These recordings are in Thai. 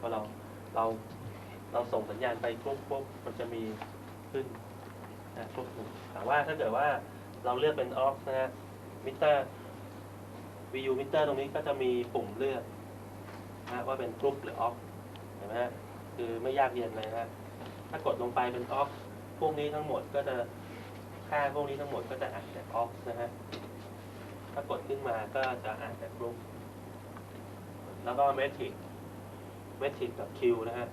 พอเราเราเราส่งสัญญาณไปกรุ๊ปปุ๊บมันจะมีขึ้นนะกรุ๊ปหนึ่งแต่ว่าถ้าเกิดว่าเราเลือกเป็นออฟนะฮะมิเตอร์ VU มิเตอร์ตรงนี้ก็จะมีปุ่มเลือกนะว่าเป็นกรุ๊ปหรือออฟเห็นไหมฮะคือไม่ยากเย็นเลยนะฮะถ้ากดลงไปเป็นออฟพวกนี้ทั้งหมดก็จะค่าพวกนี้ทั้งหมดก็จะอ่านแต่ออฟนะฮะถ้ากดขึ้นมาก็จะอ่านแต่กรุ๊ปแล้วก็เมทริก เมทริกกับคิวนะฮะ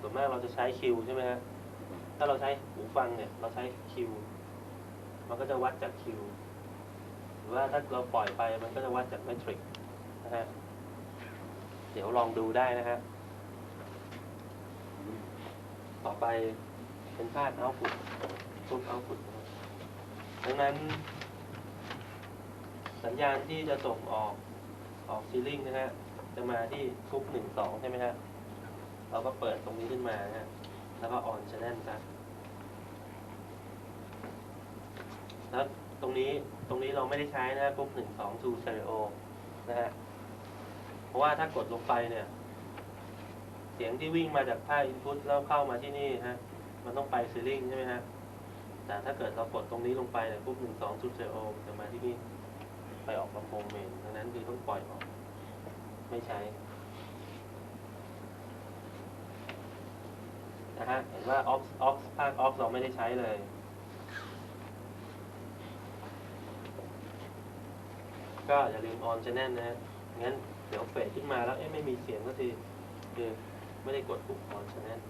ส่วนมากเราจะใช้คิวใช่ไหมฮะถ้าเราใช้หูฟังเนี่ย เราใช้คิวมันก็จะวัดจากคิวหรือว่าถ้าเราปล่อยไปมันก็จะวัดจากเมทริกนะฮะเดี๋ยวลองดูได้นะฮะต่อไปเป็นภาคเอาฟุตทุกเอาฟุตดังนั้น สัญญาณที่จะส่งออกออกซีลิงนะฮะ จะมาที่ทุกหนึ่งสองใช่ไหมฮะเราก็เปิดตรงนี้ขึ้นมาฮะแล้วก็ออนชแนลซะแล้วตรงนี้ตรงนี้เราไม่ได้ใช้นะปุ๊บหนึ่งสองทูสเตอริโอนะฮะเพราะว่าถ้ากดลงไปเนี่ย เสียงที่วิ่งมาจากภาคอินพุตแล้วเข้ามาที่นี่ฮะมันต้องไปซีลิงใช่ไหมฮะแต่ถ้าเกิดเรากดตรงนี้ลงไปเนี่ยปุ๊บหนึ่งสองทูสเตอริโอจะมาที่นี่ไปออกลำโพงเมนดังนั้นคือต้องปล่อยออก ไม่ใช้นะฮะเห็นว่าออฟออฟภาคออฟเราไม่ได้ใช้เลยก็อย่าลืมออนชแนลนะฮะงั้นเดี๋ยวเฟดขึ้นมาแล้วเอ๊ะไม่มีเสียงก็ทีคือไม่ได้กดปุ่มออนชแนล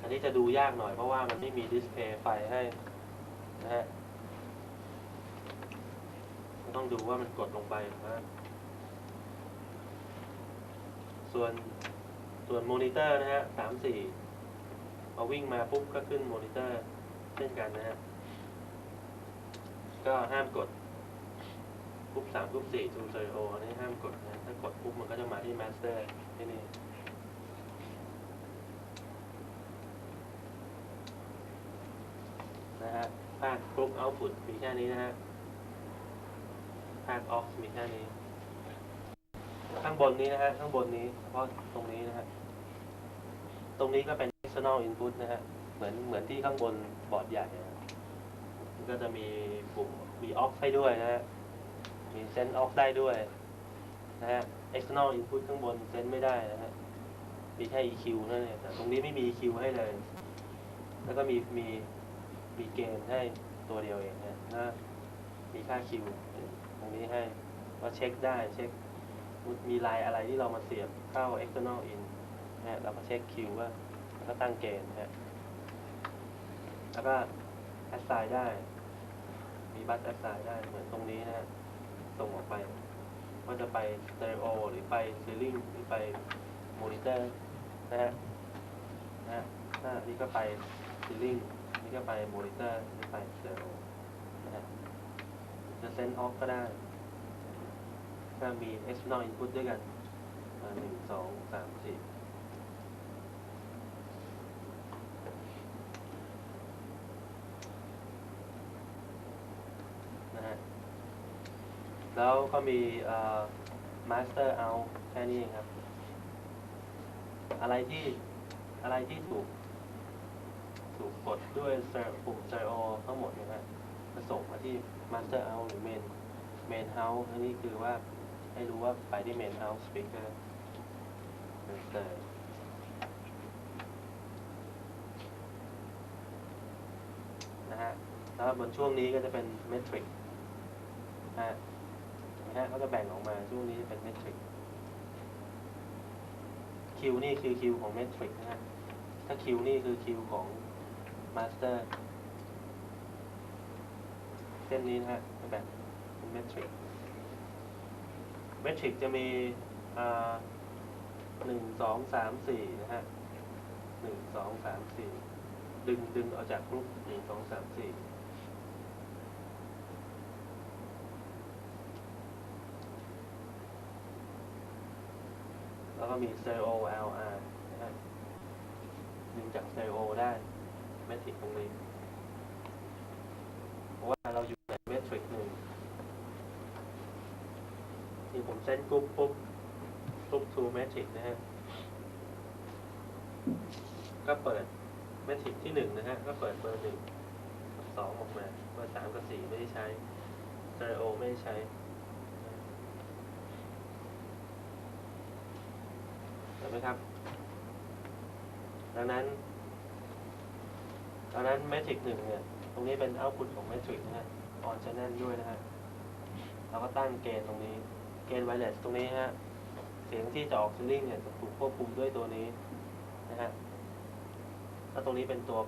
อันนี้จะดูยากหน่อยเพราะว่ามันไม่มีดิสเพย์ไฟให้นะฮะต้องดูว่ามันกดลงไปหรือว่า ส่วนส่วนมอนิเตอร์นะฮะสามสี่พอวิ่งมาปุ๊บก็ขึ้นมอนิเตอร์เช่นกันนะฮะ ก็ห้ามกดกรุ๊ปสามกรุ๊ปสี่ทูเตอริโออันนี้ห้ามกดนะ ถ้ากดปุ๊บมันก็จะมาที่มาสเตอร์ที่นี่นะฮะภาคกรุ๊ปเอาพุตมีแค่นี้นะฮะภาคออฟมีแค่นี้ ข้างบนนี้นะฮะ ข้างบนนี้เฉพาะตรงนี้นะฮะ ตรงนี้ก็เป็น external input นะฮะ เหมือนเหมือนที่ข้างบนบอร์ดใหญ่นะฮะมันก็จะมีปุ่มมีออฟให้ด้วยนะฮะ มีเซนออฟได้ด้วยนะฮะ external input ข้างบนเซนไม่ได้นะฮะ มีแค่ EQ นั่นเองแต่ตรงนี้ไม่มี EQ ให้เลย แล้วก็มีมีมีเกณฑ์ให้ตัวเดียวเองนะนะมีค่า Q ตรงนี้ให้ว่าเช็คได้เช็ค มีลายอะไรที่เรามาเสียบเข้า external in นะฮะเราก็เช็ค Q ว่าแล้วก็ตั้งเกณฑ์นะฮะแล้วก็ assign ได้ มีบัต assign ได้เหมือนตรงนี้นะฮะส่งออกไปว่าจะไปสเตอริโอหรือไปซีลิงหรือไปมอนิเตอร์นะฮะนะฮะถ้านี่ก็ไปซีลิงนี่ก็ไปมอนิเตอร์นี่ไปสเตอริโอนะฮะจะเซนออฟก็ได้ ถ้ามี external input ด้วยกันหนึ่งสองสามสี่นะฮะแล้วก็มี master out แค่นี้เองครับ อะไรที่อะไรที่ถูก ถูกกดด้วย stereo ปุ่ม stereo ทั้งหมดนะฮะจะส่งมาที่ master out หรือ main main house อันนี้คือว่า ให้รู้ว่าไปที่ main house speaker เป็น stereo นะฮะ แล้วบนช่วงนี้ก็จะเป็น metric นะฮะนะฮะเขาจะแบ่งออกมาช่วงนี้เป็นเมทริกคิวนี่คือคิวของเมทริกนะฮะ ถ้าคิวนี่คือคิวของมาสเตอร์เส้นนี้นะฮะจะแบ่งเป็นเมทริก เมทริกจะมีหนึ่งสองสามสี่นะฮะหนึ่งสองสามสี่ดึงดึงออกจากกรุ๊ปหนึ่งสองสามสี่แล้วก็มี stereo LR นะฮะดึงจาก stereo ได้เมทริกตรงนี้ เพราะว่าเราอยู่ในเมทริกหนึ่งที่ ผมเซนกรุ๊ปปุ๊บกรุ๊ป2 matrix นะฮะ ก็เปิด matrix ที่หนึ่งนะฮะ ก็เปิดเบอร์หนึ่งกับสองออกมา เบอร์สามกับสี่ไม่ได้ใช้ stereo ไม่ได้ใช้เห็นไหมครับ ดังนั้นดังนั้น matrix หนึ่งเนี่ย ตรงนี้เป็น output ของ matrix นะฮะ on channel ด้วยนะฮะเราก็ตั้งเกณฑ์ตรงนี้ เกณฑ์ wireless ตรงนี้ฮะ เสียงที่จะออกซิลลิงเนี่ยจะถูกควบคุมด้วยตัวนี้นะฮะถ้าตรงนี้เป็นตัว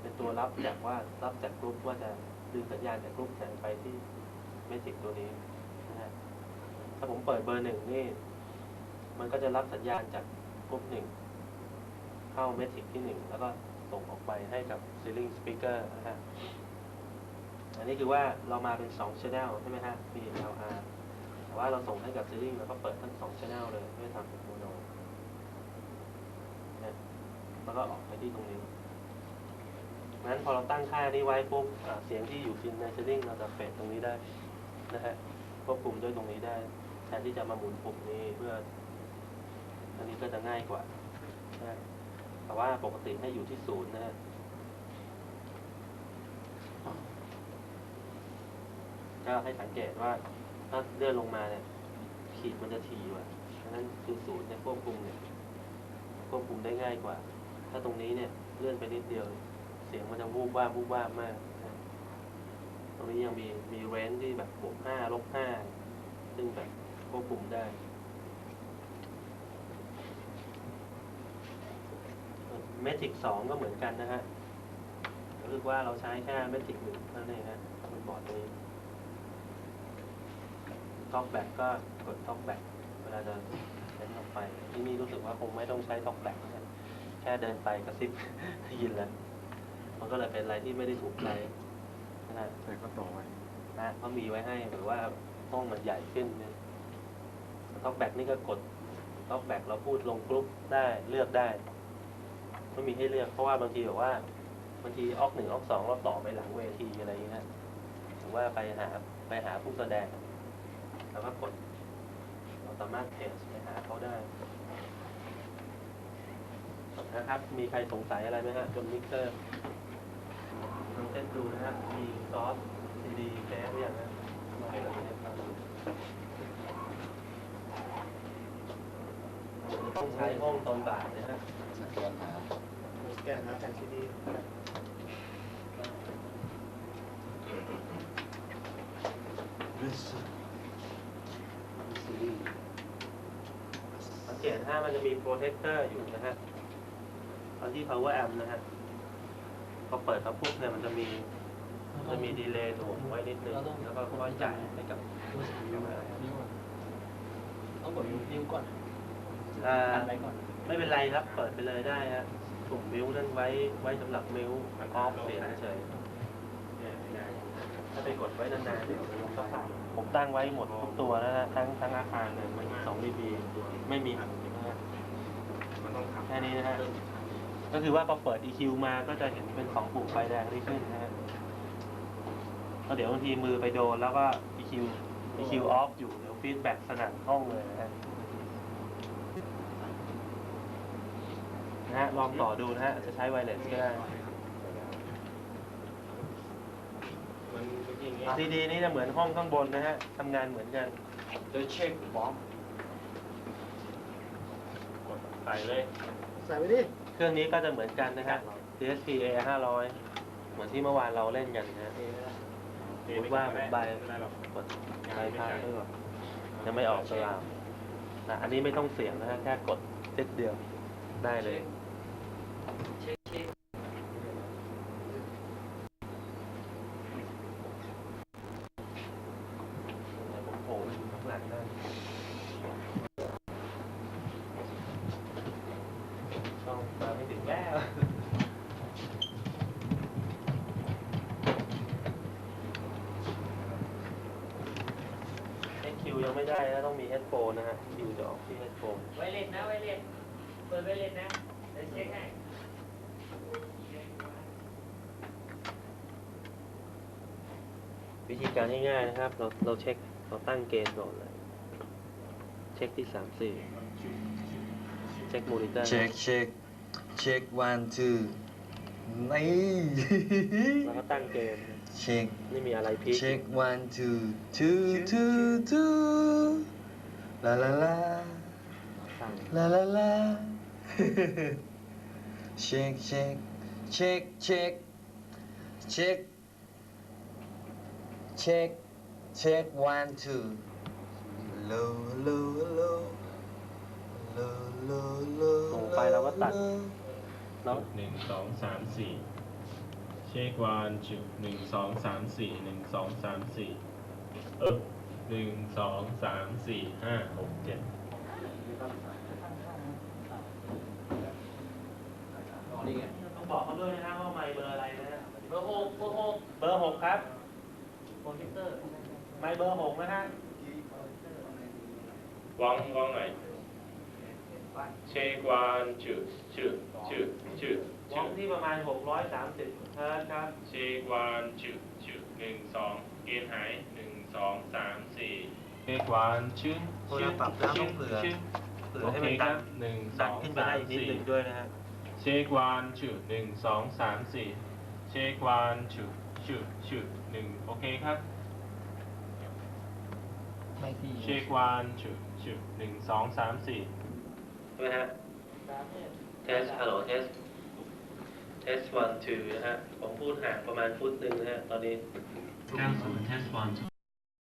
เป็นตัวรับจากว่ารับจากกรุ๊ปว่าจะดึงสัญญาณจากกรุ๊ปแสงไปที่เมจิกตัวนี้นะฮะถ้าผมเปิดเบอร์หนึ่งนี่ มันก็จะรับสัญญาณจากกรุ๊ปหนึ่งเข้าเมจิกที่หนึ่งแล้วก็ส่งออกไปให้กับซีลิงสปีกเกอร์นะฮะอันนี้คือว่าเรามาเป็น2 channel ใช่ไหมฮะ PLR แต่ว่าเราส่งให้กับซีรีส์เราก็เปิดทั้ง2 channel เลยไม่ทำเป็นโมโนนะแล้วก็ออกไปที่ตรงนี้งั้นพอเราตั้งค่านี้ไว้ปุ๊บเสียงที่อยู่ฟินในซีรีส์เราจะเฟดตรงนี้ได้นะฮะควบคุมด้วยตรงนี้ได้ แทนที่จะมาหมุนปุ่มนี้เพื่อ อันนี้ก็จะง่ายกว่านะแต่ว่าปกติให้อยู่ที่ศูนย์นะฮะก็ให้สังเกตว่า ถ้าเลื่อนลงมาเนี่ยขีดมันจะถี่กว่าดังนั้นคือศูนย์เนี่ยควบคุมเนี่ยควบคุมได้ง่ายกว่า ถ้าตรงนี้เนี่ยเลื่อนไปนิดเดียว เสียงมันจะวูบว่าวูบว่ามากตรงนี้ยังมีมีเรนจ์ที่แบบบวกห้าลบห้าซึ่งแบบควบคุมได้เมจิกสองก็เหมือนกันนะฮะก็คือว่าเราใช้แค่เมจิกหนึ่งนั่นเองฮะบนบอร์ดนี้ ท็อกแบ็กก็กดท็อกแบ็กเวลาจะเล่นออกไป ที่นี่รู้สึกว่าคงไม่ต้องใช้ท็อกแบ็กนะแค่เดินไปกระซิบได้ยินแล้ว มันก็เลยเป็นอะไรที่ไม่ได้ถูกใจนะฮะแต่ก็ต่อไว้นะเขามีไว้ให้หรือว่าห้องมันใหญ่ขึ้นเนี่ยท็อกแบ็กนี่ก็กดท็อกแบ็กเราพูดลงกรุ๊ปได้เลือกได้ไม่มีให้เลือกเพราะว่าบางทีแบบว่าบางทีออกหนึ่งออกสองเราต่อไปหลังเวทีอะไรอย่างเงี้ยหรือว่าไปหาไปหาผู้แสดง แล้วก็กดเราสามารถเพจไปหาเขาได้นะครับ มีใครสงสัยอะไรไหมฮะจนมิกเซอร์ลองเต้นดูนะฮะมีซอสซีดีแก๊สหรือยังนะมาให้เราเล่นฟังดูต้องใช้ห้องตอนบ่ายนะฮะสแกนหาสแกนหาแผ่นซีดีสังเกตถ้ามันจะมีโปรเทคเตอร์อยู่นะฮะตอนที่ power amp นะฮะพอเปิดมาปุ๊บเนี่ยมันจะมีมันจะมีดีเลย์ถ่วงไว้นิดนึงแล้วก็ค่อยจ่ายให้กับต้องกดนิ้วก่อนอ่าอะไรก่อนไม่เป็นไรครับ เปิดไปเลยได้ฮะถุงมิวนั่นไว้ไว้สำหรับมิวออฟเสียงเฉยถ้าไปกดไว้นานๆเดี๋ยวมันก็ขาดผมตั้งไว้หมดทุกตัวแล้วนะทั้งทั้งอาคารเลยมันสองดีบีไม่มี อันนะฮะมันต้องทำแค่นี้นะฮะก็คือว่าพอเปิด EQ มาก็จะเห็นเป็นของปุ่มไฟแดงที่ขึ้นนะฮะแล้วเดี๋ยวบางทีมือไปโดนแล้วก็ EQ EQ off อยู่เดี๋ยวฟีดแบ็กสนั่นห้องเลยนะฮะนะฮะลองต่อดูนะฮะจะใช้ไวเลสก็ได้มันอย่างเงี้ย ซีดีนี่จะเหมือนห้องข้างบนนะฮะทำงานเหมือนกันจะเช็คบอมกดใส่เลย ใส่ไปดิเครื่องนี้ก็จะเหมือนกันนะฮะ DSP A 500เหมือนที่เมื่อวานเราเล่นกันนะฮะสมมติว่าผมใบกดใบพาเพื่อยังไม่ออกสลามนะอันนี้ไม่ต้องเสียงนะฮะ แค่กดเซ็ตเดียวได้เลยผ H4 นะฮะ Q จะออกที่ H4 ไวเลสนะไวเลสเปิดไวเลสนะเดี๋ยวเช็คให้วิธีการง่ายๆนะครับ เราเราเช็คเราตั้งเกณฑ์ก่อนเลย เช็คที่สามสี่เช็คมอนิเตอร์เช็คเช็คเช็ค one two นี่แล้วก็ตั้งเกณฑ์เช็ค ไม่มีอะไรพีค เช็ค one two two two two ลาลาลาตั้งลาลาลาเช็คเช็คเช็คเช็คเช็คเช็คเช็ค one two low low low low low low ส่งไปแล้วก็ตัดแล้วหนึ่งสองสามสี่เช็ควานจุดหนึ่งสองสามสี่หนึ่งสองสามสี่เออ หนึ่งสองสามสี่ห้าหกเจ็ดต้องบอกเขาด้วยนะฮะว่าไมค์เบอร์อะไรนะฮะเบอร์หกเบอร์หกเบอร์หกครับคอมพิวเตอร์ไมค์เบอร์หกนะฮะวางวางไหนเช็ควานจุดจุดจุดจุดวงที่ประมาณหกร้อยสามสิบเฮิร์ตซ์ครับเช็ควานจุดจุดหนึ่งสองเกณฑ์หายหนึ่ง สองสามสี่เช็ควานชื่นเวลาปรับแล้วต้องเผื่อเผื่อโอให้เคมันคดัรังบหนึ่งสดัอนงขึ้นไปสาได้มอีกนิดสี่หนึ่งด้วยนะฮะเช็ควานจุดหนึ่งสองสามสี่เช็ควานจุดจุดจุดหนึ่งโอเคครับ ไม่พี่เช็ควานจุดจุดหนึ่งสองสามสี่ใช่ไหมฮะสามเนี่ยเทส ฮัลโหล เทส เทสวันทูนะฮะ ผมพูดห่างประมาณฟุตหนึ่งนะฮะ ตอนนี้90 test 1